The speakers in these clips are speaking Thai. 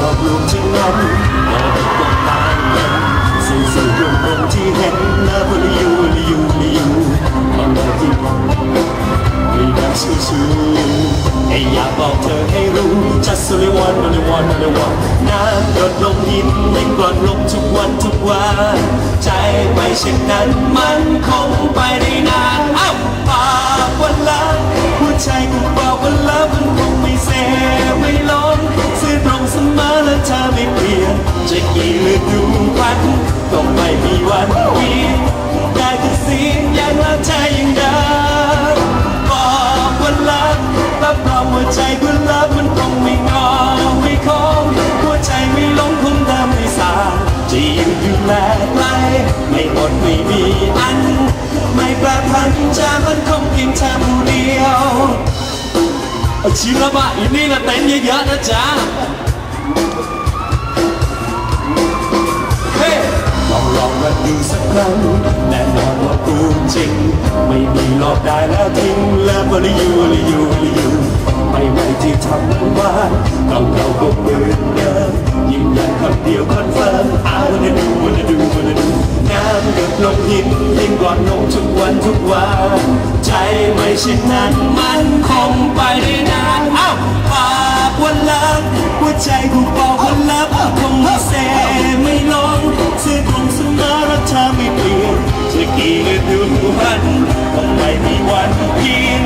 กันเดินตรงทางกันสู่สู่ดวงตรงที่เห็นนะพลิยูลิยูลิยูมันเลยที่มีแบบชิวๆให้อยากบอกเธอให้รู้ just only one only one only one น้ำหยดลงหินไม่กร่อนลงทุกวันทุกวัน ใจไม่เช่นนั้นมันคงไปได้นาน ไม่มีอัน ไม่แปรพันจะมันคงเพียงเธอผู้เดียวเชิระบะอีนี่ละเต้นเยอะๆนะจ๊ะลองลองมาดูสักครั้งแน่นอนว่ากูจริง ไม่มีหลอกได้แล้วทิ้งแล้วบริยูริยูริยูไม่ไม่ที่ทำว่าเราเราก็เหมือนเดิมยิ่งยันคำเดียวคอนำหยดลงหินยิ่งก่อนลงทุกวันทุกวันใจไม่เช่นนั้นมันคงไปได้นานเอ้าปากวันละหัวใจกูบอกวันละคงไม่เสไม่ลงเสื้อคงเสมอรักเธอไม่เปลี่ยนจะกี่ฤดูวันคงไม่มีวันเพียง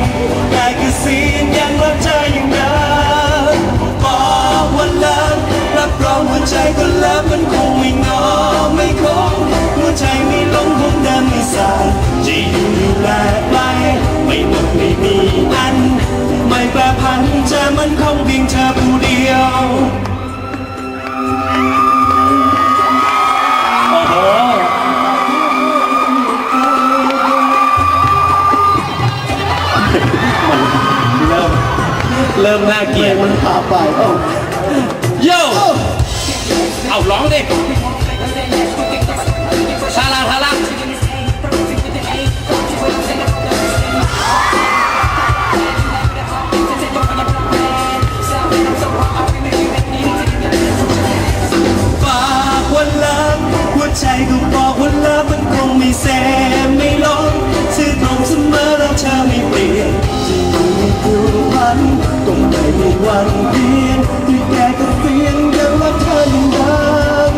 มดไม่มีอัน ไม่แปรพันจะมันคงเพียงเธอผู้เดียว โอ้โห เริ่ม เริ่มน่าเกลียดมันพาไปเอ้าโย่เอาร้องดิ ก็บอกวันลับมันคงไม่แสไม่ลงซื่อตรงเสมอแล้วเธอไม่เปลี่ยนจะอยู่ในดูพันต้องไม่มีวันเปลี่ยนที่แกก็เปลี่ยนยังรักเธอย่างเดิม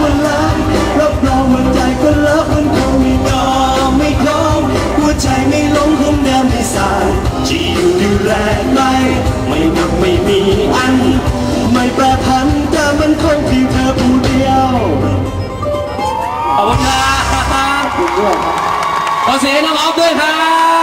วันลับรับรองว่าใจก็รักมันคงไม่ยอมไม่คล้องหัวใจไม่หลงคงเดิมไม่สายจะอยู่ดูแลไปไม่หมดไม่มีอัน ไม่แปรพันแต่มัน อบคุณครับคุณด้วยครับขอเสียงน้องออฟด้วยครับ